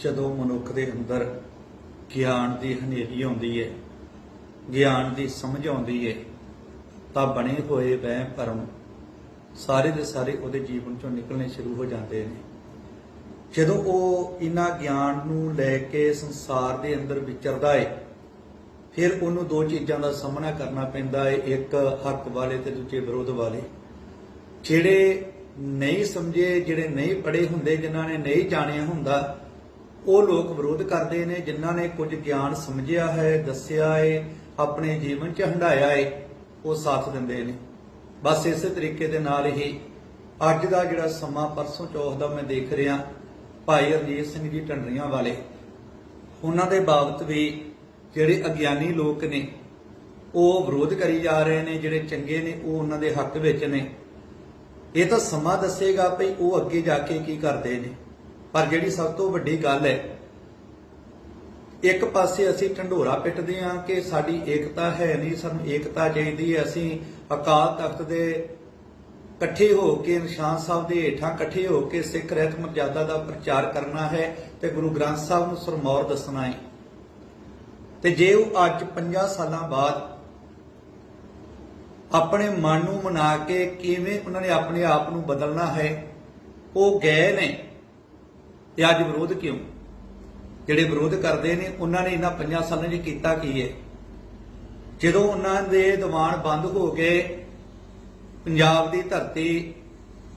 ਜਦੋਂ ਮਨੁੱਖ ਦੇ ਅੰਦਰ ਗਿਆਨ ਦੀ ਹਨੇਰੀ ਆਉਂਦੀ ਹੈ ਗਿਆਨ ਦੀ ਸਮਝ ਆਉਂਦੀ ਹੈ ਤਾਂ ਬਣੇ ਹੋਏ ਵਹਿਮ ਭਰਮ ਸਾਰੇ ਦੇ ਸਾਰੇ ਉਹਦੇ ਜੀਵਨ ਚੋਂ ਨਿਕਲਣੇ ਸ਼ੁਰੂ ਹੋ ਜਾਂਦੇ ਨੇ। ਜਦੋਂ ਉਹ ਇਹਨਾਂ ਗਿਆਨ ਨੂੰ ਲੈ ਕੇ ਸੰਸਾਰ ਦੇ ਅੰਦਰ ਵਿਚਰਦਾ ਏ, ਫਿਰ ਉਹਨੂੰ ਦੋ ਚੀਜ਼ਾਂ ਦਾ ਸਾਹਮਣਾ ਕਰਨਾ ਪੈਂਦਾ ਏ, ਇੱਕ ਹੱਕ ਵਾਲੇ ਤੇ ਦੂਜੇ ਵਿਰੋਧ ਵਾਲੇ। ਜਿਹੜੇ ਨਹੀਂ ਸਮਝੇ, ਜਿਹੜੇ ਨਹੀਂ ਪੜ੍ਹੇ ਹੁੰਦੇ, ਜਿਨ੍ਹਾਂ ਨੇ ਨਹੀਂ ਜਾਣਿਆ ਹੁੰਦਾ ਉਹ ਲੋਕ ਵਿਰੋਧ ਕਰਦੇ ਨੇ, ਜਿਨ੍ਹਾਂ ਨੇ ਕੁਝ ਗਿਆਨ ਸਮਝਿਆ ਹੈ, ਦੱਸਿਆ ਹੈ, ਆਪਣੇ ਜੀਵਨ 'ਚ ਹੰਡਾਇਆ ਹੈ, ਉਹ ਸਾਥ ਦਿੰਦੇ ਨੇ। ਬਸ ਇਸੇ ਤਰੀਕੇ ਦੇ ਨਾਲ ਹੀ ਅੱਜ ਦਾ ਜਿਹੜਾ ਸਮਾਂ ਪਰਸੋਂ ਚੌਥ ਦਾ ਮੈਂ ਦੇਖ ਰਿਹਾ, ਭਾਈ ਰਣਜੀਤ ਸਿੰਘ ਜੀ ਢੰਡਰੀਆਂ ਵਾਲੇ, ਉਹਨਾਂ ਦੇ ਬਾਬਤ ਵੀ ਜਿਹੜੇ ਅਗਿਆਨੀ ਲੋਕ ਨੇ, ਉਹ ਵਿਰੋਧ ਕਰੀ ਜਾ ਰਹੇ ਨੇ, ਜਿਹੜੇ ਚੰਗੇ ਨੇ, ਉਹ ਉਹਨਾਂ ਦੇ ਹੱਕ ਵਿੱਚ ਨੇ। ਇਹ ਤਾਂ ਸਮਾਂ ਦੱਸੇਗਾ ਭਈ ਉਹ ਅੱਗੇ ਜਾ ਕੇ ਕੀ ਕਰਦੇ ਨੇ। ਪਰ ਜਿਹੜੀ ਸਭ ਤੋਂ ਵੱਡੀ ਗੱਲ ਹੈ, ਇੱਕ ਪਾਸੇ ਅਸੀਂ ਢੰਡੋਰਾ ਪਿੱਟਦੇ ਹਾਂ ਕਿ ਸਾਡੀ ਏਕਤਾ ਹੈ ਨਹੀਂ, ਸਾਨੂੰ ਏਕਤਾ ਚਾਹੀਦੀ ਹੈ। ਅਸੀਂ ਅਕਾਲ ਤਖਤ ਦੇ ਇਕੱਠੇ ਹੋ ਕੇ, ਨਿਸ਼ਾਨ ਸਾਹਿਬ ਦੇ ਹੇਠਾਂ ਇਕੱਠੇ ਹੋ ਕੇ ਸਿੱਖ ਰਹਿਤ ਮਰਜ਼ਾਦਾ ਦਾ ਪ੍ਰਚਾਰ ਕਰਨਾ ਹੈ ਤੇ ਗੁਰੂ ਗ੍ਰੰਥ ਸਾਹਿਬ ਨੂੰ ਸਰਮੌਰ ਦੱਸਣਾ ਹੈ। ਤੇ ਜੇ ਉਹ ਅੱਜ 50 ਸਾਲਾਂ ਬਾਅਦ ਆਪਣੇ ਮਨ ਨੂੰ ਮਨਾ ਕੇ ਕਿਵੇਂ ਉਹਨਾਂ ਨੇ ਆਪਣੇ ਆਪ ਨੂੰ ਬਦਲਣਾ ਹੈ, ਉਹ ਗਏ ਨੇ। ਤੇ ਅੱਜ ਵਿਰੋਧ ਕਿਉਂ? ਜਿਹੜੇ ਵਿਰੋਧ ਕਰਦੇ ਨੇ, ਉਹਨਾਂ ਨੇ ਇਹਨਾਂ 50 ਸਾਲਾਂ 'ਚ ਕੀਤਾ ਕੀ ਹੈ? ਜਦੋਂ ਉਹਨਾਂ ਦੇ ਦੀਵਾਨ ਬੰਦ ਹੋ ਕੇ ਪੰਜਾਬ ਦੀ ਧਰਤੀ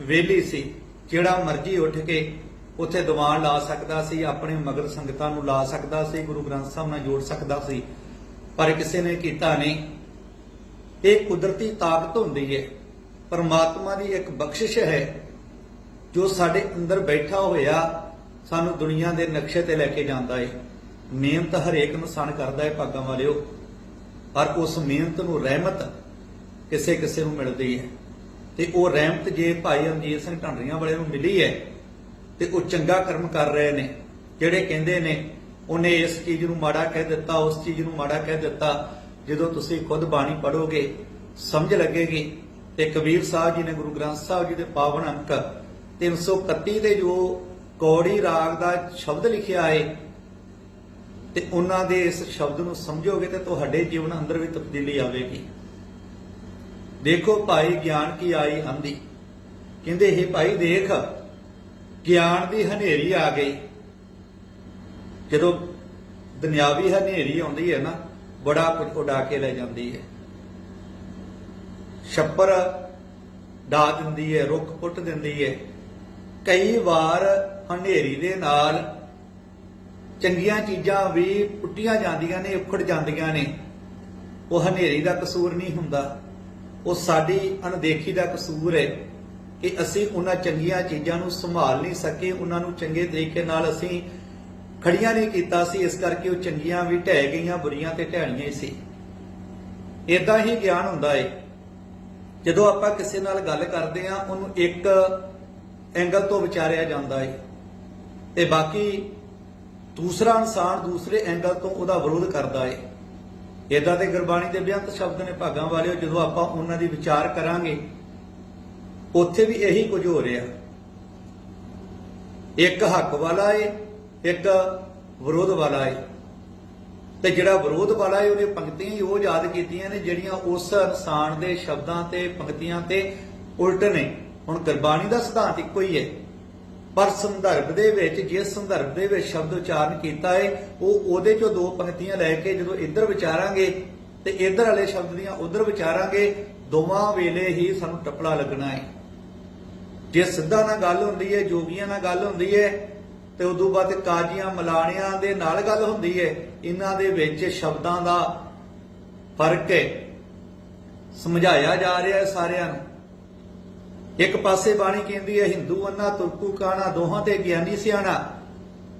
ਵਿਹਲੀ ਸੀ, ਜਿਹੜਾ ਮਰਜ਼ੀ ਉੱਠ ਕੇ ਉੱਥੇ ਦੀਵਾਨ ਲਾ ਸਕਦਾ ਸੀ, ਆਪਣੇ ਮਗਰ ਸੰਗਤਾਂ ਨੂੰ ਲਾ ਸਕਦਾ ਸੀ, ਗੁਰੂ ਗ੍ਰੰਥ ਸਾਹਿਬ ਨਾਲ ਜੋੜ ਸਕਦਾ ਸੀ, ਪਰ ਕਿਸੇ ਨੇ ਕੀਤਾ ਨਹੀਂ। ਇਹ ਕੁਦਰਤੀ ਤਾਕਤ ਹੁੰਦੀ ਹੈ। ਪਰਮਾਤਮਾ ਦੀ ਇੱਕ ਬਖਸ਼ਿਸ਼ ਹੈ। ਜੋ ਸਾਡੇ ਅੰਦਰ ਬੈਠਾ ਹੋਇਆ ਸਾਨੂੰ ਦੁਨੀਆ ਦੇ ਨਕਸ਼ੇ ਤੇ ਲੈ ਕੇ ਜਾਂਦਾ ਏ। ਮਿਹਨਤ ਹਰੇਕ ਇਨਸਾਨ ਕਰਦਾ ਹੈ ਭਾਗਾਂ ਵਾਲਿਓ। ਪਰ ਉਸ ਮਿਹਨਤ ਨੂੰ ਰਹਿਮਤ ਕਿਸੇ ਕਿਸੇ ਨੂੰ ਮਿਲਦੀ ਹੈ ਤੇ ਉਹ ਰਹਿਮਤ ਜੇ ਭਾਈ ਰਣਜੀਤ ਸਿੰਘ ਢੰਡਰੀਆਂ ਵਾਲੇ ਨੂੰ ਮਿਲੀ ਹੈ ਤੇ ਉਹ ਚੰਗਾ ਕਰਮ ਕਰ ਰਹੇ ਨੇ। ਜਿਹੜੇ ਕਹਿੰਦੇ ਨੇ, ਉਹਨੇ ਇਸ ਚੀਜ਼ ਨੂੰ ਮਾੜਾ ਕਹਿ ਦਿੱਤਾ, ਉਸ ਚੀਜ਼ ਨੂੰ ਮਾੜਾ ਕਹਿ ਦਿੱਤਾ। ਜਦੋਂ ਤੁਸੀਂ ਖੁਦ ਬਾਣੀ ਪੜੋਗੇ ਸਮਝ ਲੱਗੇਗੀ। ਤੇ ਕਬੀਰ ਸਾਹਿਬ ਜੀ ਨੇ ਗੁਰੂ ਗ੍ਰੰਥ ਸਾਹਿਬ ਜੀ ਦੇ ਪਾਵਨ ਅੰਕ 331 ਦੇ ਜੋ ਕੌੜੀ ਰਾਗ ਦਾ ਸ਼ਬਦ ਲਿਖਿਆ ਹੈ ਤੇ ਉਹਨਾਂ ਦੇ ਇਸ ਸ਼ਬਦ ਨੂੰ ਸਮਝੋਗੇ ਤੇ ਤੁਹਾਡੇ ਜੀਵਨ ਅੰਦਰ ਵੀ ਤਬਦੀਲੀ ਆਵੇਗੀ। ਦੇਖੋ ਭਾਈ ਗਿਆਨ ਕੀ ਆਈ ਹੰਦੀ ਕਹਿੰਦੇ ਇਹ ਭਾਈ ਦੇਖ, ਗਿਆਨ ਦੀ ਹਨੇਰੀ ਆ ਗਈ। ਜਦੋਂ ਦੁਨਿਆਵੀ ਹਨੇਰੀ ਆਉਂਦੀ ਹੈ ਨਾ, ਬੜਾ ਕੁਝ ਉਡਾ ਕੇ ਲੈ ਜਾਂਦੀ ਹੈ। ਛੱਪਰ ਡਾ ਦਿੰਦੀ ਹੈ, ਰੁੱਖ ਪੁੱਟ ਦਿੰਦੀ ਹੈ। ਕਈ ਵਾਰ ਹਨੇਰੀ ਦੇ ਨਾਲ ਚੰਗੀਆਂ ਚੀਜ਼ਾਂ ਵੀ ਪੁੱਟੀਆਂ ਜਾਂਦੀਆਂ ਨੇ, ਉਖੜ ਜਾਂਦੀਆਂ ਨੇ। ਉਹ ਹਨੇਰੀ ਦਾ ਕਸੂਰ ਨਹੀਂ ਹੁੰਦਾ। ਉਹ ਸਾਡੀ ਅਣਦੇਖੀ ਦਾ ਕਸੂਰ ਹੈ ਕਿ ਅਸੀਂ ਉਹਨਾਂ ਚੰਗੀਆਂ ਚੀਜ਼ਾਂ ਨੂੰ ਸੰਭਾਲ ਨਹੀਂ ਸਕੇ। ਉਹਨਾਂ ਨੂੰ ਚੰਗੇ ਤਰੀਕੇ ਨਾਲ ਅਸੀਂ ਖੜੀਆਂ ਨਹੀਂ ਕੀਤਾ ਸੀ। ਇਸ ਕਰਕੇ ਉਹ ਚੰਗੀਆਂ ਵੀ ਢਹਿ ਗਈਆਂ, ਬੁਰੀਆਂ ਤੇ ਢਹਿਣੀਆਂ ਹੀ ਸੀ। ਇਦਾਂ ਹੀ ਗਿਆਨ ਹੁੰਦਾ ਏ। ਜਦੋਂ ਆਪਾਂ ਕਿਸੇ ਨਾਲ ਗੱਲ ਕਰਦੇ ਆ ਉਹਨੂੰ ਇੱਕ ਐਂਗਲ ਤੋਂ ਵਿਚਾਰਿਆ ਜਾਂਦਾ ਏ। ਤੇ ਬਾਕੀ ਦੂਸਰਾ ਇਨਸਾਨ ਦੂਸਰੇ ਐਂਗਲ ਤੋਂ ਉਹਦਾ ਵਿਰੋਧ ਕਰਦਾ ਏ। ਇਦਾਂ ਦੇ ਗੁਰਬਾਣੀ ਦੇ ਬੇਅੰਤ ਸ਼ਬਦ ਨੇ ਭਾਗਾਂ ਵਾਲਿਓ, ਜਦੋਂ ਆਪਾਂ ਉਹਨਾਂ ਦੀ ਵਿਚਾਰ ਕਰਾਂਗੇ, ਉੱਥੇ ਵੀ ਇਹੀ ਕੁਝ ਹੋ ਰਿਹਾ। ਇੱਕ ਹੱਕ ਵਾਲਾ ਏ, ਇੱਕ ਵਿਰੋਧ ਵਾਲਾ ਏ। ਤੇ ਜਿਹੜਾ ਵਿਰੋਧ ਵਾਲਾ ਏ, ਉਹਨੇ ਪੰਕਤੀਆਂ ਹੀ ਉਹ ਯਾਦ ਕੀਤੀਆਂ ਨੇ, ਜਿਹੜੀਆਂ ਉਸ ਇਨਸਾਨ ਦੇ ਸ਼ਬਦਾਂ ਤੇ, ਪੰਕਤੀਆਂ ਤੇ ਉਲਟ ਨੇ। ਹੁਣ ਗੁਰਬਾਣੀ ਦਾ ਸਿਧਾਂਤ ਇੱਕੋ ਹੀ ਹੈ ਪਰ ਸੰਦਰਭ ਦੇ ਵਿੱਚ ਜਿਸ ਸੰਦਰਭ ਦੇ ਵਿੱਚ ਸ਼ਬਦ ਉਚਾਰਨ ਕੀਤਾ ਹੈ ਉਹ ਉਹਦੇ ਚੋਂ ਦੋ ਪੰਕਤੀਆਂ ਲੈ ਕੇ ਜਦੋਂ ਇੱਧਰ ਵਿਚਾਰਾਂਗੇ ਤੇ ਇੱਧਰ ਵਾਲੇ ਸ਼ਬਦ ਦੀਆਂ ਉੱਧਰ ਵਿਚਾਰਾਂਗੇ, ਦੋਵਾਂ ਵੇਲੇ ਹੀ ਸਾਨੂੰ ਟੱਪਲਾ ਲੱਗਣਾ ਹੈ ਜੇ ਸਿੱਧਾ ਨਾਲ ਗੱਲ ਹੁੰਦੀ ਹੈ ਜੋਗੀਆਂ ਨਾਲ ਗੱਲ ਹੁੰਦੀ ਹੈ ਤੇ ਉਦੋਂ ਬਾਅਦ ਕਾਜੀਆਂ ਮਲਾਣਿਆਂ ਦੇ ਨਾਲ ਗੱਲ ਹੁੰਦੀ ਹੈ ਇਹਨਾਂ ਦੇ ਵਿੱਚ ਸ਼ਬਦਾਂ ਦਾ ਫ਼ਰਕ ਹੈ ਸਮਝਾਇਆ ਜਾ ਰਿਹਾ ਹੈ ਸਾਰਿਆਂ ਨੂੰ। ਇੱਕ ਪਾਸੇ ਬਾਣੀ ਕਹਿੰਦੀ ਹੈ, ਹਿੰਦੂ ਅੰਨਾ, ਤੁਰਕੂ ਕਾਣਾ, ਦੋਹਾਂ ਤੇ ਗਿਆਨੀ ਸਿਆਣਾ।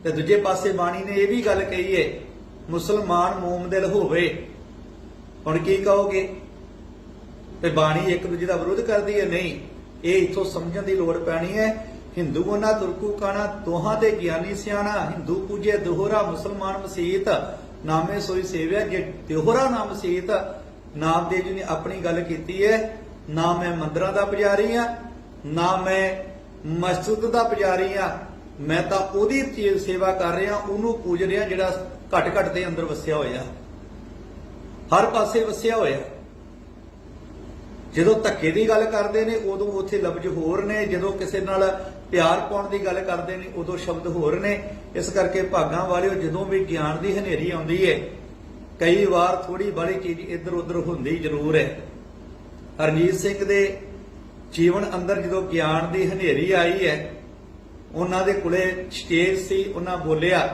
ਤੇ ਦੂਜੇ ਪਾਸੇ ਬਾਣੀ ਨੇ ਇਹ ਵੀ ਗੱਲ ਕਹੀ ਹੈ, ਮੁਸਲਮਾਨ ਮੂਮਦਿਲ ਹੋਵੇ। ਹੁਣ ਕੀ ਕਹੋਗੇ? ਤੇ ਬਾਣੀ ਇੱਕ ਦੂਜੇ ਦਾ ਵਿਰੋਧ ਕਰਦੀ ਹੈ, ਨਹੀਂ, ਇਹ ਇਥੋਂ ਸਮਝਣ ਦੀ ਲੋੜ ਪੈਣੀ ਹੈ। ਹਿੰਦੂ ਉਹਨਾਂ ਤੁਰਕੂ ਕਾਣਾ, ਦੋਹਾਂ ਤੇ ਗਿਆਨੀ ਸਿਆਣਾ। ਹਿੰਦੂ ਪੂਜੇ ਦੋਹਰਾ ਮੁਸਲਮਾਨ ਮਸੀਤ, ਨਾਮੇ ਸੋਈ ਸੇਵਿਆ ਜੇ ਦੋਹਰਾ ਨਾਮ ਮਸੀਤ, ਨਾਮ ਨਾਮਦੇਵ ਜੀ ਨੇ ਆਪਣੀ ਗੱਲ ਕੀਤੀ ਹੈ ਨਾ ਮੈਂ ਮੰਦਰਾਂ ਦਾ ਪੁਜਾਰੀ ਆ ਨਾ ਮੈਂ ਮਸਜਿਦ ਦਾ ਪੁਜਾਰੀ ਆ ਮੈਂ ਤਾਂ ਉਹਦੀ ਚੀਜ਼ ਸੇਵਾ ਕਰ ਰਿਹਾ, ਉਹਨੂੰ ਪੂਜ ਰਿਹਾ ਜਿਹੜਾ ਘਟ ਘਟ ਦੇ ਅੰਦਰ ਵਸਿਆ ਹੋਇਆ। ਹਰ ਪਾਸੇ ਵਸਿਆ ਹੋਇਆ। ਜਦੋਂ ਧੱਕੇ ਦੀ ਗੱਲ ਕਰਦੇ ਨੇ, ਉਦੋਂ ਉੱਥੇ ਲਫ਼ਜ਼ ਹੋਰ ਨੇ। ਜਦੋਂ ਕਿਸੇ ਨਾਲ ਪਿਆਰ ਪਾਉਣ ਦੀ ਗੱਲ ਕਰਦੇ ਨੇ, ਉਦੋਂ ਸ਼ਬਦ ਹੋਰ ਨੇ। ਇਸ ਕਰਕੇ ਭਾਗਾਂ ਵਾਲਿਓ, ਜਦੋਂ ਵੀ ਗਿਆਨ ਦੀ ਹਨੇਰੀ ਆਉਂਦੀ ਹੈ ਕਈ ਵਾਰ ਥੋੜੀ ਬੜੀ ਚੀਜ਼ ਇੱਧਰ ਉੱਧਰ ਹੁੰਦੀ ਜ਼ਰੂਰ ਹੈ ਹਰਜੀਤ ਸਿੰਘ ਦੇ ਜੀਵਨ ਅੰਦਰ ਜਦੋਂ ਗਿਆਨ ਦੀ ਹਨੇਰੀ ਆਈ ਹੈ, ਉਹਨਾਂ ਦੇ ਕੋਲੇ ਸਟੇਜ ਸੀ, ਉਹਨਾਂ ਬੋਲਿਆ,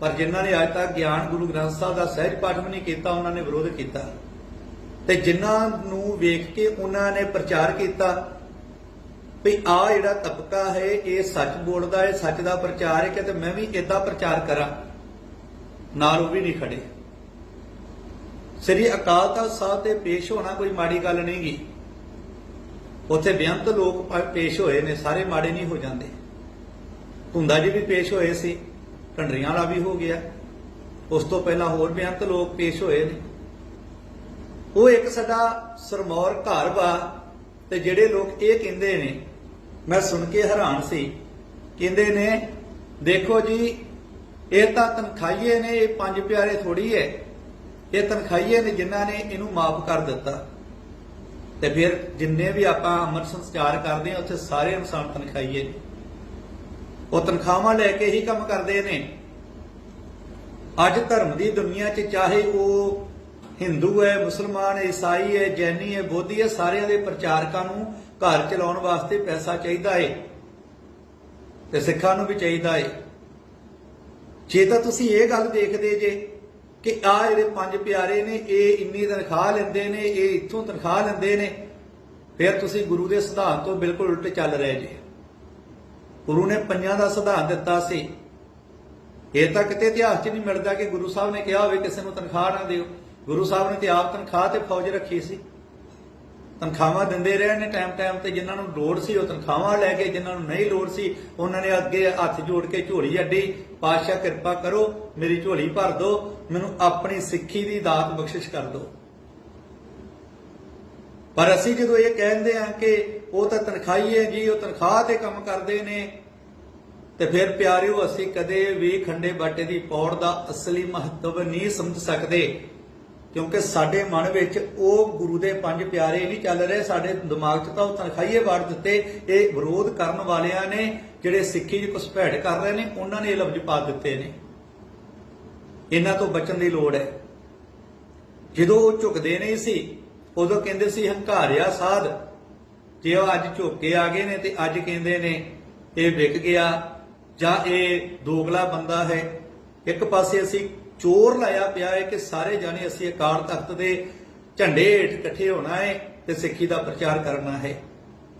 ਪਰ ਜਿਨ੍ਹਾਂ ਨੇ ਅੱਜ ਤੱਕ ਗਿਆਨ ਗੁਰੂ ਗ੍ਰੰਥ ਸਾਹਿਬ ਦਾ ਸਹਿਜ ਪਾਠ ਵੀ ਨਹੀਂ ਕੀਤਾ, ਉਹਨਾਂ ਨੇ ਵਿਰੋਧ ਕੀਤਾ। ਤੇ ਜਿਨ੍ਹਾਂ ਨੂੰ ਵੇਖ ਕੇ ਉਹਨਾਂ ਨੇ ਪ੍ਰਚਾਰ ਕੀਤਾ ਵੀ ਆ ਜਿਹੜਾ ਤਬਕਾ ਹੈ, ਇਹ ਸੱਚ ਬੋਲਦਾ ਹੈ, ਸੱਚ ਦਾ ਪ੍ਰਚਾਰ ਹੈ ਕਿ ਤੇ ਮੈਂ ਵੀ ਇਦਾਂ ਪ੍ਰਚਾਰ ਕਰਾਂ, ਨਾਲ ਉਹ ਵੀ ਨਹੀਂ ਖੜੇ। ਸ੍ਰੀ ਅਕਾਲ ਤਖਤ ਸਾਹਿਬ ਤੇ ਪੇਸ਼ ਹੋਣਾ ਕੋਈ ਮਾੜੀ ਗੱਲ ਨਹੀਂ ਗੀ। ਉੱਥੇ ਬੇਅੰਤ ਲੋਕ ਪੇਸ਼ ਹੋਏ ਨੇ, ਸਾਰੇ ਮਾੜੇ ਨਹੀਂ ਹੋ ਜਾਂਦੇ। ਧੁੰਦਾ ਜੀ ਵੀ ਪੇਸ਼ ਹੋਏ ਸੀ ਢੰਡਰੀਆਂ ਵਾਲਾ ਵੀ ਹੋ ਗਿਆ। ਉਸ ਤੋਂ ਪਹਿਲਾਂ ਹੋਰ ਬੇਅੰਤ ਲੋਕ ਪੇਸ਼ ਹੋਏ ਨੇ। ਉਹ ਇੱਕ ਸਾਡਾ ਸਰਮੌਰ ਘਰ ਵਾ, ਤੇ ਜਿਹੜੇ ਲੋਕ ਇਹ ਕਹਿੰਦੇ ਨੇ, ਮੈਂ ਸੁਣ ਕੇ ਹੈਰਾਨ ਸੀ। ਕਹਿੰਦੇ ਨੇ, ਦੇਖੋ ਜੀ, ਇਹ ਤਾਂ ਤਨਖਾਹੀਏ ਨੇ, ਇਹ ਪੰਜ ਪਿਆਰੇ ਥੋੜੀ ਹੈ। ਇਹ ਤਨਖਾਹੀਏ ਨੇ ਜਿਨ੍ਹਾਂ ਨੇ ਇਹਨੂੰ ਮਾਫ ਕਰ ਦਿੱਤਾ। ਤੇ ਫਿਰ ਜਿੰਨੇ ਵੀ ਆਪਾਂ ਅਮਰ ਸੰਸਕਾਰ ਕਰਦੇ ਆ ਉੱਥੇ ਸਾਰੇ ਇਨਸਾਨ ਤਨਖਾਹੀਏ ਨੇ। ਉਹ ਤਨਖਾਹਾਂ ਲੈ ਕੇ ਹੀ ਕੰਮ ਕਰਦੇ ਨੇ। ਅੱਜ ਧਰਮ ਦੀ ਦੁਨੀਆ 'ਚ ਚਾਹੇ ਉਹ ਹਿੰਦੂ ਹੈ, ਮੁਸਲਮਾਨ ਹੈ, ਈਸਾਈ ਹੈ, ਜੈਨੀ ਹੈ, ਬੋਧੀ ਹੈ, ਸਾਰਿਆਂ ਦੇ ਪ੍ਰਚਾਰਕਾਂ ਨੂੰ ਘਰ ਚਲਾਉਣ ਵਾਸਤੇ ਪੈਸਾ ਚਾਹੀਦਾ ਹੈ ਤੇ ਸਿੱਖਾਂ ਨੂੰ ਵੀ ਚਾਹੀਦਾ ਹੈ ਜੇ ਤਾਂ ਤੁਸੀਂ ਇਹ ਗੱਲ ਦੇਖਦੇ ਜੇ ਕਿ ਆ ਜਿਹੜੇ ਪੰਜ ਪਿਆਰੇ ਨੇ, ਇਹ ਇੰਨੀ ਤਨਖਾਹ ਲੈਂਦੇ ਨੇ, ਇਹ ਇੱਥੋਂ ਤਨਖਾਹ ਲੈਂਦੇ ਨੇ। ਫਿਰ ਤੁਸੀਂ ਗੁਰੂ ਦੇ ਸਿਧਾਂਤ ਤੋਂ ਬਿਲਕੁਲ ਉਲਟ ਚੱਲ ਰਹੇ ਜੇ। ਗੁਰੂ ਨੇ ਪੰਜਾਂ ਦਾ ਸਿਧਾਂਤ ਦਿੱਤਾ ਸੀ। ਇਹ ਤਾਂ ਕਿਤੇ ਇਤਿਹਾਸ 'ਚ ਨਹੀਂ ਮਿਲਦਾ ਕਿ ਗੁਰੂ ਸਾਹਿਬ ਨੇ ਕਿਹਾ ਹੋਵੇ ਕਿਸੇ ਨੂੰ ਤਨਖਾਹ ਨਾ ਦਿਓ। ਗੁਰੂ ਸਾਹਿਬ ਨੇ ਤੇ ਆਪ ਤਨਖਾਹ ਤੇ ਫੌਜ ਰੱਖੀ ਸੀ। ਤਨਖਾਹਾਂ ਦਿੰਦੇ ਰਹੇ ਨੇ ਟਾਈਮ ਟਾਈਮ ਤੇ ਜਿਨ੍ਹਾਂ ਨੂੰ ਲੋੜ ਸੀ, ਉਹ ਤਨਖਾਹਾਂ ਲੈ ਕੇ, ਜਿਨ੍ਹਾਂ ਨੂੰ ਨਹੀਂ ਲੋੜ ਸੀ, ਉਹਨਾਂ ਨੇ ਅੱਗੇ ਹੱਥ ਜੋੜ ਕੇ ਝੋਲੀ ਅੱਡੀ। ਪਾਤਸ਼ਾਹ, ਕਿਰਪਾ ਕਰੋ, ਮੇਰੀ ਝੋਲੀ ਭਰ ਦਿਓ, ਮੈਨੂੰ ਆਪਣੀ ਸਿੱਖੀ ਦੀ ਦਾਤ ਬਖਸ਼ਿਸ਼ ਕਰ ਦਿਓ। ਪਰ ਅਸੀਂ ਜਦੋਂ ਇਹ ਕਹਿੰਦੇ ਆ ਕਿ ਉਹ ਤਾਂ ਤਨਖਾਹੀਏ ਜੀ, ਉਹ ਤਨਖਾਹ ਤੇ ਕੰਮ ਕਰਦੇ ਨੇ, ਤੇ ਫਿਰ ਪਿਆਰਿਓ, ਅਸੀਂ ਕਦੇ ਵੀ ਖੰਡੇ ਬਾਟੇ ਦੀ ਪੌੜ ਦਾ ਅਸਲੀ ਮਹੱਤਵ ਨਹੀਂ ਸਮਝ ਸਕਦੇ। ਕਿਉਂਕਿ ਸਾਡੇ ਮਨ ਵਿੱਚ ਉਹ ਗੁਰੂ ਦੇ ਪੰਜ ਪਿਆਰੇ ਨਹੀਂ ਚੱਲ ਰਹੇ, ਸਾਡੇ ਦਿਮਾਗ 'ਚ ਤਾਂ ਉਹ ਤਨਖਾਈਏ ਵਾਰ ਦਿੱਤੇ। ਇਹ ਵਿਰੋਧ ਕਰਨ ਵਾਲਿਆਂ ਨੇ, ਜਿਹੜੇ ਸਿੱਖੀ 'ਚ ਘੁਸਪੈਠ ਕਰ ਰਹੇ ਨੇ, ਉਹਨਾਂ ਨੇ ਇਹ ਲਫ਼ਜ਼ ਪਾ ਦਿੱਤੇ ਨੇ। ਇਹਨਾਂ ਤੋਂ ਬਚਣ ਦੀ ਲੋੜ ਹੈ। ਜਦੋਂ ਉਹ ਝੁਕਦੇ ਨਹੀਂ ਸੀ, ਉਦੋਂ ਕਹਿੰਦੇ ਸੀ ਹੰਕਾਰਿਆ ਸਾਧ। ਜੇ ਉਹ ਅੱਜ ਝੁਕ ਕੇ ਆ ਗਏ ਨੇ ਤੇ ਅੱਜ ਕਹਿੰਦੇ ਨੇ, ਇਹ ਵਿਕ ਗਿਆ ਜਾਂ ਇਹ ਦੋਗਲਾ ਬੰਦਾ ਹੈ। ਇੱਕ ਪਾਸੇ ਅਸੀਂ ਚੋਰ ਲਾਇਆ ਪਿਆ ਹੈ ਕਿ ਸਾਰੇ ਜਾਣੇ ਅਸੀਂ ਅਕਾਲ ਤਖਤ ਦੇ ਝੰਡੇ ਹੇਠ ਇਕੱਠੇ ਹੋਣਾ ਹੈ ਤੇ ਸਿੱਖੀ ਦਾ ਪ੍ਰਚਾਰ ਕਰਨਾ ਹੈ।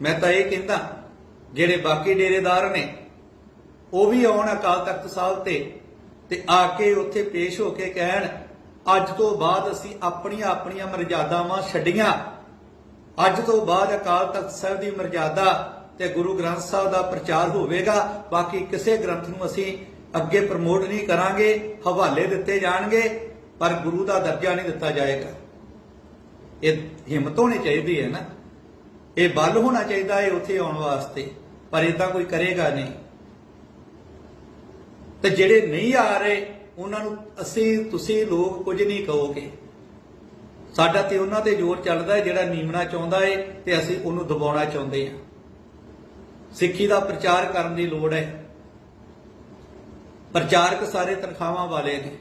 ਮੈਂ ਤਾਂ ਇਹ ਕਹਿੰਦਾ, ਜਿਹੜੇ ਬਾਕੀ ਡੇਰੇਦਾਰ ਨੇ, ਉਹ ਵੀ ਆਉਣ ਅਕਾਲ ਤਖਤ ਸਾਹਿਬ ਤੇ ਤੇ ਆ ਕੇ ਉੱਥੇ ਪੇਸ਼ ਹੋ ਕੇ ਕਹਿਣ, ਅੱਜ ਤੋਂ ਬਾਅਦ ਅਸੀਂ ਆਪਣੀਆਂ ਆਪਣੀਆਂ ਮਰਜ਼ਾਦਾਵਾਂ ਛੱਡੀਆਂ। ਅੱਜ ਤੋਂ ਬਾਅਦ ਅਕਾਲ ਤਖਤ ਸਾਹਿਬ ਦੀ ਮਰਜ਼ਾਦਾ ਤੇ ਗੁਰੂ ਗ੍ਰੰਥ ਸਾਹਿਬ ਦਾ ਪ੍ਰਚਾਰ ਹੋਵੇਗਾ। ਬਾਕੀ ਕਿਸੇ ਗ੍ਰੰਥ ਨੂੰ ਅਸੀਂ ਅੱਗੇ ਪ੍ਰਮੋਟ ਨਹੀਂ ਕਰਾਂਗੇ, ਹਵਾਲੇ ਦਿੱਤੇ ਜਾਣਗੇ, ਪਰ ਗੁਰੂ ਦਾ ਦਰਜਾ ਨਹੀਂ ਦਿੱਤਾ ਜਾਏਗਾ। ਇਹ ਹਿੰਮਤ ਹੋਣੀ ਚਾਹੀਦੀ ਹੈ ਨਾ। ਇਹ ਬਲ ਹੋਣਾ ਚਾਹੀਦਾ ਹੈ ਉੱਥੇ ਆਉਣ ਵਾਸਤੇ, ਪਰ ਇਦਾਂ ਕੋਈ ਕਰੇਗਾ ਨਹੀਂ। ਤੇ ਜਿਹੜੇ ਨਹੀਂ ਆ ਰਹੇ, ਉਹਨਾਂ ਨੂੰ ਅਸੀਂ, ਤੁਸੀਂ ਲੋਕ ਕੁਝ ਨਹੀਂ ਕਹੋਗੇ। ਸਾਡਾ ਤੇ ਉਹਨਾਂ ਤੇ ਜ਼ੋਰ ਚੱਲਦਾ ਹੈ, ਜਿਹੜਾ ਨੀਮਣਾ ਚਾਹੁੰਦਾ ਹੈ, ਤੇ ਅਸੀਂ ਉਹਨੂੰ ਦਬਾਉਣਾ ਚਾਹੁੰਦੇ ਹਾਂ। ਸਿੱਖੀ ਦਾ ਪ੍ਰਚਾਰ ਕਰਨ ਦੀ ਲੋੜ ਹੈ। ਪ੍ਰਚਾਰਕ ਸਾਰੇ ਤਨਖਾਹਾਂ ਵਾਲੇ ਨੇ,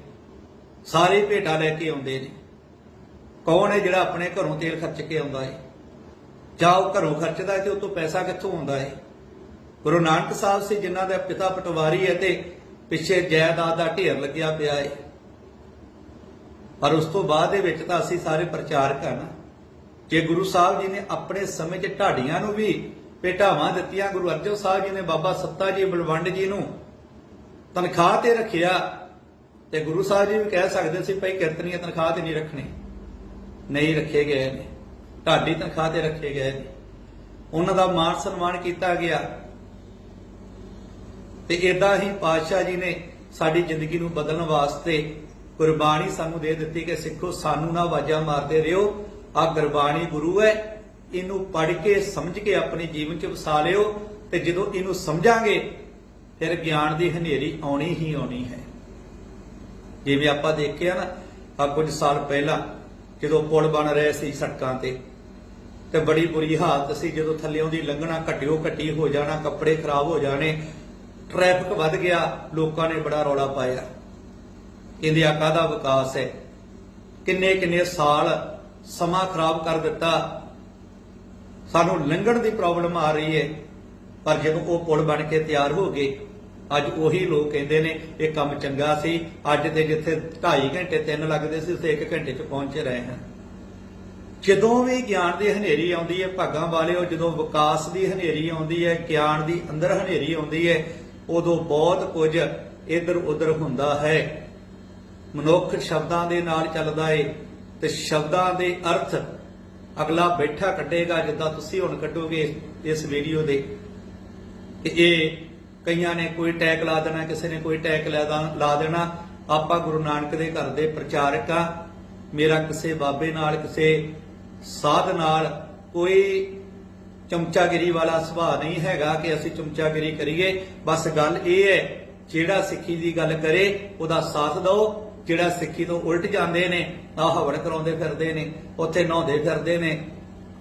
ਸਾਰੇ ਭੇਟਾ ਲੈ ਕੇ ਆਉਂਦੇ ਨੇ। ਕੌਣ ਹੈ ਜਿਹੜਾ ਆਪਣੇ ਘਰੋਂ ਤੇਲ ਖਰਚ ਕੇ ਆਉਂਦਾ ਹੈ? ਜਾਂ ਉਹ ਘਰੋਂ ਖਰਚਦਾ ਹੈ ਤੇ ਉਹ ਤੋਂ ਪੈਸਾ ਕਿੱਥੋਂ ਆਉਂਦਾ ਹੈ? ਗੁਰੂ ਨਾਨਕ ਸਾਹਿਬ ਸੀ, ਜਿਨ੍ਹਾਂ ਦਾ ਪਿਤਾ ਪਟਵਾਰੀ ਹੈ ਤੇ ਪਿੱਛੇ ਜਾਇਦਾਦ ਦਾ ਢੇਰ ਲੱਗਿਆ ਪਿਆ ਹੈ। ਪਰ ਉਸ ਤੋਂ ਬਾਅਦ ਦੇ ਵਿੱਚ ਤਾਂ ਅਸੀਂ ਸਾਰੇ ਪ੍ਰਚਾਰਕ ਹਾਂ ਨਾ। ਜੇ ਗੁਰੂ ਸਾਹਿਬ ਜੀ ਨੇ ਆਪਣੇ ਸਮੇਂ 'ਚ ਢਾਡੀਆਂ ਨੂੰ ਵੀ ਭੇਟਾਵਾਂ ਦਿੱਤੀਆਂ, ਗੁਰੂ ਅਰਜਨ ਸਾਹਿਬ ਜੀ ਨੇ ਬਾਬਾ ਸੱਤਾ ਜੀ, ਬਲਵੰਡ ਜੀ ਨੂੰ ਤਨਖਾਹ ਤੇ ਰੱਖਿਆ ਤੇ ਗੁਰੂ ਸਾਹਿਬ ਜੀ ਵੀ ਕਹਿ ਸਕਦੇ ਸੀ, ਭਾਈ ਕੀਰਤਨੀਆਂ ਤਨਖਾਹ ਤੇ ਨਹੀਂ ਰੱਖਣੀ। ਨਹੀਂ ਰੱਖੇ ਗਏ ਨੇ। ਢਾਡੀ ਤਨਖਾਹ ਤੇ ਰੱਖੇ ਗਏ ਨੇ। ਉਹਨਾਂ ਦਾ ਮਾਣ ਸਨਮਾਨ ਕੀਤਾ ਗਿਆ। ਤੇ ਇਦਾਂ ਹੀ ਪਾਤਸ਼ਾਹ ਜੀ ਨੇ ਸਾਡੀ ਜ਼ਿੰਦਗੀ ਨੂੰ ਬਦਲਣ ਵਾਸਤੇ ਕੁਰਬਾਨੀ ਸਾਨੂੰ ਦੇ ਦਿੱਤੀ ਕਿ ਸਿੱਖੋ, ਸਾਨੂੰ ਨਾ ਆਵਾਜ਼ਾਂ ਮਾਰਦੇ ਰਹੋ ਆ ਗੁਰਬਾਣੀ ਗੁਰੂ ਹੈ। ਇਹਨੂੰ ਪੜ੍ਹ ਕੇ, ਸਮਝ ਕੇ ਆਪਣੇ ਜੀਵਨ 'ਚ ਵਸਾ ਲਿਓ ਤੇ ਜਦੋਂ ਇਹਨੂੰ ਸਮਝਾਂਗੇ ਫਿਰ ਗਿਆਨ ਦੀ ਹਨੇਰੀ ਆਉਣੀ ਹੀ ਆਉਣੀ ਹੈ। ਜਿਵੇਂ ਆਪਾਂ ਦੇਖਿਆ ਨਾ ਆ ਕੁਝ ਸਾਲ ਪਹਿਲਾਂ ਜਦੋਂ ਪੁਲ ਬਣ ਰਹੇ ਸੀ ਸੜਕਾਂ ਤੇ ਤੇ ਬੜੀ ਬੁਰੀ ਹਾਲਤ ਸੀ, ਜਦੋਂ ਥੱਲਿਓਂ ਦੀ ਲੰਘਣਾ ਘਟਿਓ ਘਟੀ ਹੋ ਜਾਣਾ, ਕੱਪੜੇ ਖਰਾਬ ਹੋ ਜਾਣੇ ਟ੍ਰੈਫਿਕ ਵੱਧ ਗਿਆ, ਲੋਕਾਂ ਨੇ ਬੜਾ ਰੌਲਾ ਪਾਇਆ। ਕਹਿੰਦੇ ਆ ਕਾਹਦਾ ਵਿਕਾਸ ਹੈ? ਕਿੰਨੇ ਕਿੰਨੇ ਸਾਲ ਸਮਾਂ ਖਰਾਬ ਕਰ ਦਿੱਤਾ। ਸਾਨੂੰ ਲੰਘਣ ਦੀ ਪ੍ਰੋਬਲਮ ਆ ਰਹੀ ਹੈ। ਪਰ ਜਦੋਂ ਉਹ ਪੁਲ ਬਣ ਕੇ ਤਿਆਰ ਹੋ ਗਏ, ਅੱਜ ਉਹੀ ਲੋਕ ਕਹਿੰਦੇ ਨੇ, ਇਹ ਕੰਮ ਚੰਗਾ ਸੀ, ਅੱਜ ਤੇ ਜਿੱਥੇ 2.5 ਘੰਟੇ 3 ਲੱਗਦੇ ਸੀ ਉਸੇ 1 ਘੰਟੇ 'ਚ ਪਹੁੰਚ ਰਹੇ ਹਾਂ ਜਦੋਂ ਵੀ ਗਿਆਨ ਦੀ ਹਨੇਰੀ ਆਉਂਦੀ ਹੈ, ਭਾਗਾਂ ਵਾਲਿਓ, ਜਦੋਂ ਵਿਕਾਸ ਦੀ ਹਨੇਰੀ ਆਉਂਦੀ ਹੈ, ਗਿਆਨ ਦੀ ਅੰਦਰ ਹਨੇਰੀ ਆਉਂਦੀ ਹੈ, ਉਦੋਂ ਬਹੁਤ ਕੁਝ ਇੱਧਰ ਉੱਧਰ ਹੁੰਦਾ ਹੈ। ਮਨੁੱਖ ਸ਼ਬਦਾਂ ਦੇ ਨਾਲ ਚੱਲਦਾ ਏ, ਤੇ ਸ਼ਬਦਾਂ ਦੇ ਅਰਥ ਅਗਲਾ ਬੈਠਾ ਕੱਢੇਗਾ, ਜਿੱਦਾਂ ਤੁਸੀਂ ਹੁਣ ਕੱਢੋਗੇ ਇਸ ਵੀਡੀਓ ਦੇ। ਕਿ ਇਹ ਕਈਆਂ ਨੇ ਕੋਈ ਟੈਗ ਲਾ ਦੇਣਾ, ਕਿਸੇ ਨੇ ਕੋਈ ਟੈਗ ਲਾ ਦੇਣਾ। ਆਪਾਂ ਗੁਰੂ ਨਾਨਕ ਦੇ ਘਰ ਦੇ ਪ੍ਰਚਾਰਕ ਆ। ਮੇਰਾ ਕਿਸੇ ਬਾਬੇ ਨਾਲ, ਕਿਸੇ ਸਾਧ ਨਾਲ ਕੋਈ ਚਮਚਾਗਿਰੀ ਵਾਲਾ ਸੁਭਾਅ ਨਹੀਂ ਹੈਗਾ ਕਿ ਅਸੀਂ ਚਮਚਾਗਿਰੀ ਕਰੀਏ। ਬਸ ਗੱਲ ਇਹ ਹੈ, ਜਿਹੜਾ ਸਿੱਖੀ ਦੀ ਗੱਲ ਕਰੇ, ਉਹਦਾ ਸਾਥ ਦਿਓ। ਜਿਹੜਾ ਸਿੱਖੀ ਤੋਂ ਉਲਟ ਜਾਂਦੇ ਨੇ ਆ ਹਵਨ ਕਰਾਉਂਦੇ ਫਿਰਦੇ ਨੇ, ਉੱਥੇ ਨਹਾਉਂਦੇ ਫਿਰਦੇ ਨੇ,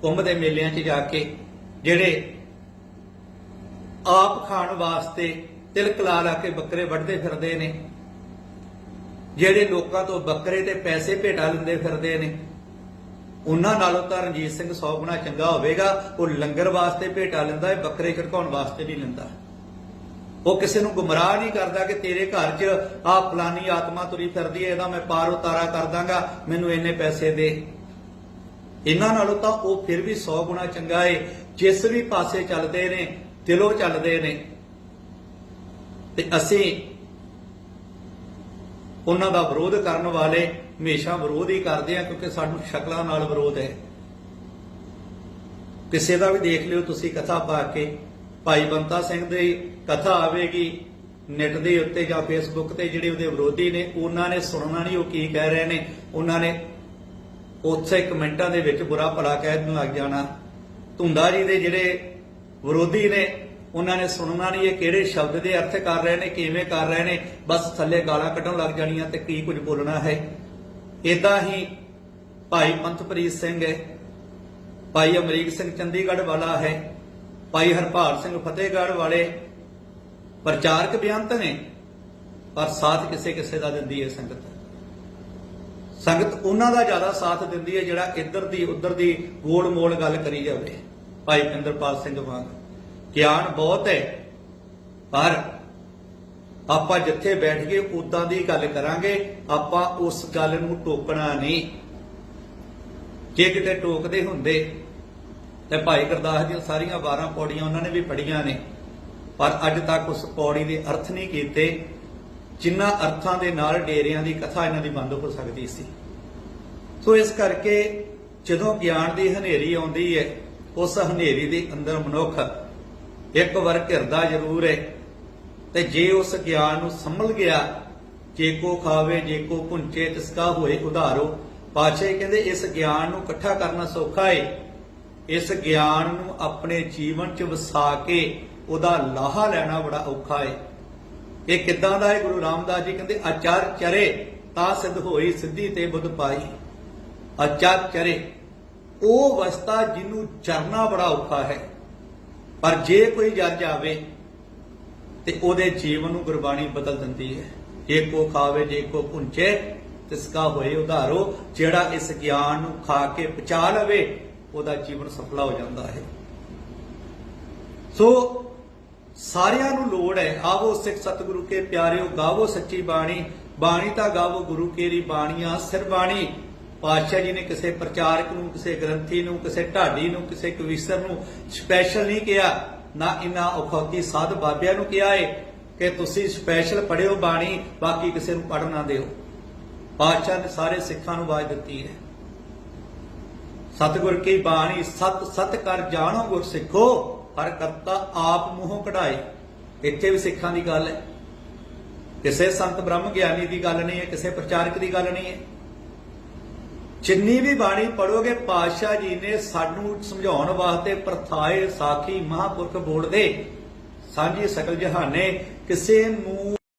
ਕੁੰਭ ਦੇ ਮੇਲਿਆਂ 'ਚ ਜਾ ਕੇ, ਜਿਹੜੇ ਆਪ ਖਾਣ ਵਾਸਤੇ ਤਿਲਕ ਲਾ ਲਾ ਕੇ ਬੱਕਰੇ ਵੱਢਦੇ ਫਿਰਦੇ ਨੇ। ਜਿਹੜੇ ਲੋਕਾਂ ਤੋਂ ਬੱਕਰੇ ਤੇ ਪੈਸੇ ਭੇਟਾ ਲੈਂਦੇ ਫਿਰਦੇ ਨੇ, ਉਹਨਾਂ ਨਾਲੋਂ ਤਾਂ ਰਣਜੀਤ ਸਿੰਘ 100 ਗੁਣਾ ਚੰਗਾ ਹੋਵੇਗਾ। ਉਹ ਲੰਗਰ ਵਾਸਤੇ ਭੇਟਾ ਲੈਂਦਾ ਹੈ, ਬੱਕਰੇ ਖੜਕਾਉਣ ਵਾਸਤੇ ਨਹੀਂ ਲੈਂਦਾ ਉਹ ਕਿਸੇ ਨੂੰ ਗੁੰਮਰਾਹ ਨਹੀਂ ਕਰਦਾ ਕਿ ਤੇਰੇ ਘਰ 'ਚ ਆ ਫਲਾਨੀ ਆਤਮਾ ਤੁਰੀ ਫਿਰਦੀ ਹੈ, ਇਹਦਾ ਮੈਂ ਪਾਰ ਉਤਾਰਾ ਕਰ ਦਾਂਗਾ, ਮੈਨੂੰ ਇੰਨੇ ਪੈਸੇ ਦੇ। ਇਹਨਾਂ ਨਾਲੋਂ ਤਾਂ ਉਹ ਫਿਰ ਵੀ 100 ਗੁਣਾ ਚੰਗਾ ਏ। ਜਿਸ ਵੀ ਪਾਸੇ ਚੱਲਦੇ ਨੇ ਦਿਲੋਂ ਚੱਲਦੇ ਨੇ। ਤੇ ਅਸੀਂ ਉਹਨਾਂ ਦਾ ਵਿਰੋਧ ਕਰਨ ਵਾਲੇ ਹਮੇਸ਼ਾ ਵਿਰੋਧ ਹੀ ਕਰਦੇ ਆ ਕਿਉਂਕਿ ਸਾਨੂੰ ਸ਼ਕਲਾਂ ਨਾਲ ਵਿਰੋਧ ਹੈ। ਕਿਸੇ ਦਾ ਵੀ ਦੇਖ ਲਿਓ, ਤੁਸੀਂ ਕਥਾ ਪਾ ਕੇ, ਭਾਈ ਬੰਤਾ ਸਿੰਘ ਦੀ ਕਥਾ ਆਵੇਗੀ ਨੈਟ ਦੇ ਉੱਤੇ ਜਾਂ ਫੇਸਬੁੱਕ ਤੇ, ਜਿਹੜੇ ਉਹਦੇ ਵਿਰੋਧੀ ਨੇ, ਉਹਨਾਂ ਨੇ ਸੁਣਨਾ ਨਹੀਂ, ਉਹ ਕੀ ਕਹਿ ਰਹੇ ਨੇ। ਉਹਨਾਂ ਨੇ ਉੱਥੇ ਕਮੈਂਟਾਂ ਦੇ ਵਿੱਚ ਬੁਰਾ ਭਲਾ ਕਹਿ ਦੇਣ ਲੱਗ ਜਾਣਾ। ਧੁੰਦਾ ਜੀ ਦੇ ਜਿਹੜੇ ਵਿਰੋਧੀ ਨੇ, ਉਹਨਾਂ ਨੇ ਸੁਣਨਾ ਨਹੀਂ ਇਹ ਕਿਹੜੇ ਸ਼ਬਦ ਦੇ ਅਰਥ ਕਰ ਰਹੇ ਨੇ, ਕਿਵੇਂ ਕਰ ਰਹੇ ਨੇ, ਬਸ ਥੱਲੇ ਗਾਲਾਂ ਕੱਢਣ ਲੱਗ ਜਾਣੀਆਂ ਤੇ ਕੀ ਕੁਝ ਬੋਲਣਾ ਹੈ। ਇਦਾਂ ਹੀ ਭਾਈ ਪੰਥਪ੍ਰੀਤ ਸਿੰਘ ਹੈ, ਭਾਈ ਅਮਰੀਕ ਸਿੰਘ ਚੰਡੀਗੜ੍ਹ ਵਾਲਾ ਹੈ, ਭਾਈ ਹਰਪਾਲ ਸਿੰਘ ਫਤਿਹਗੜ੍ਹ ਵਾਲੇ ਪ੍ਰਚਾਰਕ ਬੇਅੰਤ ਨੇ, ਪਰ ਸਾਥ ਕਿਸੇ ਕਿਸੇ ਦਾ ਦਿੰਦੀ ਹੈ ਸੰਗਤ। ਸੰਗਤ ਉਹਨਾਂ ਦਾ ਜ਼ਿਆਦਾ ਸਾਥ ਦਿੰਦੀ ਹੈ ਜਿਹੜਾ ਇੱਧਰ ਦੀ ਉੱਧਰ ਦੀ ਗੋਲ ਮੋਲ ਗੱਲ ਕਰੀ ਜਾਵੇ। ਭਾਈ ਇੰਦਰਪਾਲ ਸਿੰਘ ਵਾਂਗ। ਗਿਆਨ ਬਹੁਤ ਹੈ, ਪਰ ਆਪਾਂ ਜਿੱਥੇ ਬੈਠ ਕੇ ਉਦਾਂ ਦੀ ਗੱਲ ਕਰਾਂਗੇ, ਆਪਾਂ ਉਸ ਗੱਲ ਨੂੰ ਟੋਕਣਾ ਨਹੀਂ। ਜੇ ਕਿਤੇ ਟੋਕਦੇ ਹੁੰਦੇ, ਤੇ ਭਾਈ ਗੁਰਦਾਸ ਦੀਆਂ ਸਾਰੀਆਂ 12 ਪੌੜੀਆਂ ਉਹਨਾਂ ਨੇ ਵੀ ਪੜੀਆਂ ਨੇ। ਪਰ ਅੱਜ ਤੱਕ ਉਸ ਪੌੜੀ ਦੇ ਅਰਥ ਨਹੀਂ ਕੀਤੇ ਜਿਨ੍ਹਾਂ ਅਰਥਾਂ ਦੇ ਨਾਲ ਡੇਰਿਆਂ ਦੀ ਕਥਾ ਇਹਨਾਂ ਦੀ ਬੰਦ ਹੋ ਸਕਦੀ ਸੀ। ਸੋ ਇਸ ਕਰਕੇ ਜਦੋਂ ਗਿਆਨ ਦੀ ਹਨੇਰੀ ਆਉਂਦੀ ਹੈ ਉਸ ਹਨੇਰੀ ਦੇ ਅੰਦਰ ਮਨੁੱਖ ਇੱਕ ਵਾਰ ਘਿਰਦਾ ਜ਼ਰੂਰ ਹੈ ਤੇ ਜੇ ਉਸ ਗਿਆਨ ਨੂੰ ਸੰਭਲ ਗਿਆ, ਜੇ ਕੋ ਖਾਵੇ, ਜੇ ਕੋ ਪੁੰਚੇ ਤਿਸਕਾ ਹੋਏ, ਉਧਾਰੋ ਪਾਛੇ ਕਹਿੰਦੇ ਇਸ ਗਿਆਨ ਨੂੰ ਇਕੱਠਾ ਕਰਨਾ ਸੌਖਾ ਏ। ਇਸ ਗਿਆਨ ਨੂੰ ਆਪਣੇ ਜੀਵਨ 'ਚ ਵਸਾ ਕੇ ਉਹਦਾ ਲਾਹਾ ਲੈਣਾ ਬੜਾ ਔਖਾ ਏ। ਇਹ ਕਿੱਦਾਂ ਦਾ ਹੈ ਗੁਰੂ ਰਾਮਦਾਸ ਜੀ ਕਹਿੰਦੇ ਆਚਾਰ ਚਰੇ ਤਾਂ ਸਿੱਧ ਹੋਈ, ਸਿੱਧੀ ਤੇ ਬੁੱਧ ਪਾਈ। ਆਚਾਰ ਚਰੇ। ਉਹ ਅਵਸਥਾ ਜਿਹਨੂੰ ਚਰਨਾ ਬੜਾ ਔਖਾ ਹੈ। ਪਰ ਜੇ ਕੋਈ ਜੱਜ ਆਵੇ ਤੇ ਉਹਦੇ ਜੀਵਨ ਨੂੰ ਗੁਰਬਾਣੀ ਬਦਲ ਦਿੰਦੀ ਹੈ। ਜੇ ਕੋ ਖਾਵੇ, ਜੇ ਕੋ ਪੁੰਚੇ ਤਿਸਕਾ ਹੋਏ ਉਧਾਰੋ, ਜਿਹੜਾ ਇਸ ਗਿਆਨ ਨੂੰ ਖਾ ਕੇ ਪਚਾ ਲਵੇ, ਉਹਦਾ ਜੀਵਨ ਸਫਲਾ ਹੋ ਜਾਂਦਾ ਹੈ। ਸੋ ਸਾਰਿਆਂ ਨੂੰ ਲੋੜ ਹੈ, ਆਵੋ ਸਿੱਖ ਸਤਿਗੁਰੂ ਕੇ ਪਿਆਰਿਓ, ਗਾਵੋ ਸੱਚੀ ਬਾਣੀ ਬਾਣੀ ਤਾਂ ਗਾਵੋ ਗੁਰੂ ਕੇਰੀ ਬਾਣੀਆਂ, ਸਿਰ ਬਾਣੀ। ਪਾਤਸ਼ਾਹ ਜੀ ਨੇ ਕਿਸੇ ਪ੍ਰਚਾਰਕ ਨੂੰ, ਕਿਸੇ ਗ੍ਰੰਥੀ ਨੂੰ, ਕਿਸੇ ਢਾਡੀ ਨੂੰ, ਕਿਸੇ ਕਵੀਸਰ ਨੂੰ ਸਪੈਸ਼ਲ ਨਹੀਂ ਕਿਹਾ, ਨਾ ਇਨਾ ਔਖੌਤੀ ਸਾਧ ਬਾਬਿਆਂ ਨੂੰ ਕਿਹਾ ਏ ਕਿ ਤੁਸੀਂ ਸਪੈਸ਼ਲ ਪੜਿਓ ਬਾਣੀ, ਬਾਕੀ ਕਿਸੇ ਨੂੰ ਪੜ੍ਹ ਨਾ ਦਿਓ। ਪਾਤਸ਼ਾਹ ਨੇ ਸਾਰੇ ਸਿੱਖਾਂ ਨੂੰ ਆਵਾਜ਼ ਦਿੱਤੀ ਹੈ। ਸਤਿਗੁਰ ਕੀ ਬਾਣੀ, ਸਤ ਸਤ ਕਰ ਜਾਣੋ ਗੁਰ ਸਿੱਖੋ, ਹਰ ਕਰਤਾ ਆਪ ਮੂੰਹੋਂ ਕਢਾਏ। ਇੱਥੇ ਵੀ ਸਿੱਖਾਂ ਦੀ ਗੱਲ ਹੈ। ਕਿਸੇ ਸੰਤ ਬ੍ਰਹਮ ਗਿਆਨੀ ਦੀ ਗੱਲ ਨਹੀਂ ਹੈ, ਕਿਸੇ ਪ੍ਰਚਾਰਕ ਦੀ ਗੱਲ ਨਹੀਂ ਹੈ। ਜਿੰਨੀ ਵੀ ਬਾਣੀ ਪੜੋਗੇ ਪਾਤਸ਼ਾਹ ਜੀ ਨੇ ਸਾਨੂੰ ਸਮਝਾਉਣ ਵਾਸਤੇ ਪ੍ਰਥਾਏ ਸਾਖੀ ਮਹਾਪੁਰਖ ਬੋਲਦੇ ਸਾਂਝੀ ਸਕਲ ਜਹਾਨੇ ਕਿਸੇ ਨੂੰ